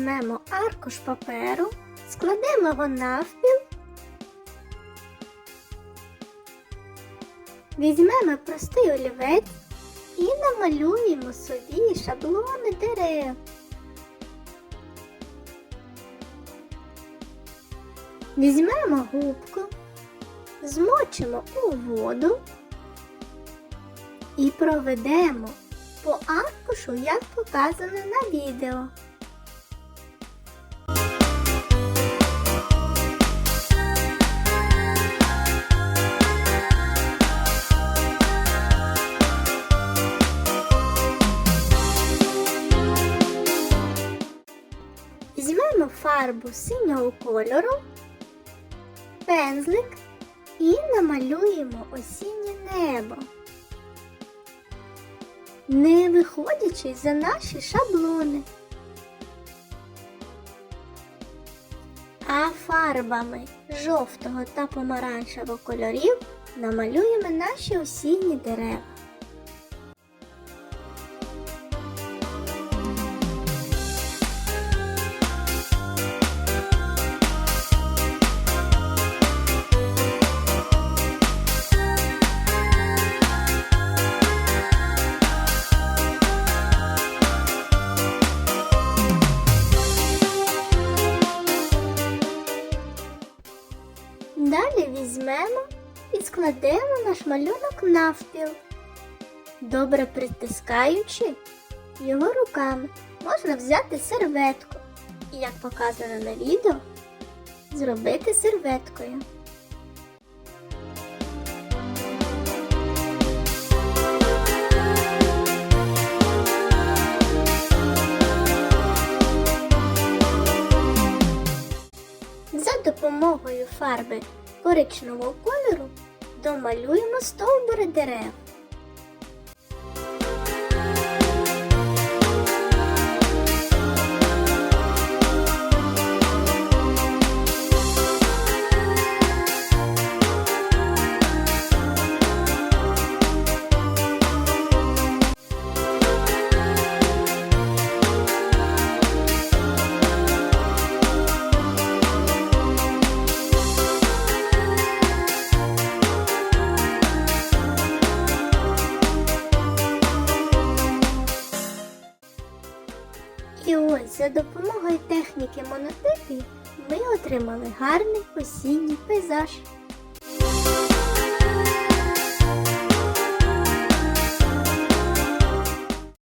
візьмемо аркуш паперу, складемо його навпіл, візьмемо простий олівець і намалюємо собі шаблони дерев. Візьмемо губку, змочимо у воду і проведемо по аркушу, як показано на відео. Фарбу синього кольору, пензлик і намалюємо осіннє небо. Не виходячи за наші шаблони. А фарбами жовтого та помаранчевого кольорів намалюємо наші осінні дерева. Далі візьмемо і складемо наш малюнок навпіл, добре притискаючи його руками. Можна взяти серветку і, як показано на відео, зробити серветкою. Допомогою фарби коричневого кольору домалюємо стовбури дерев. Ось за допомогою техніки монотипів ми отримали гарний осінній пейзаж.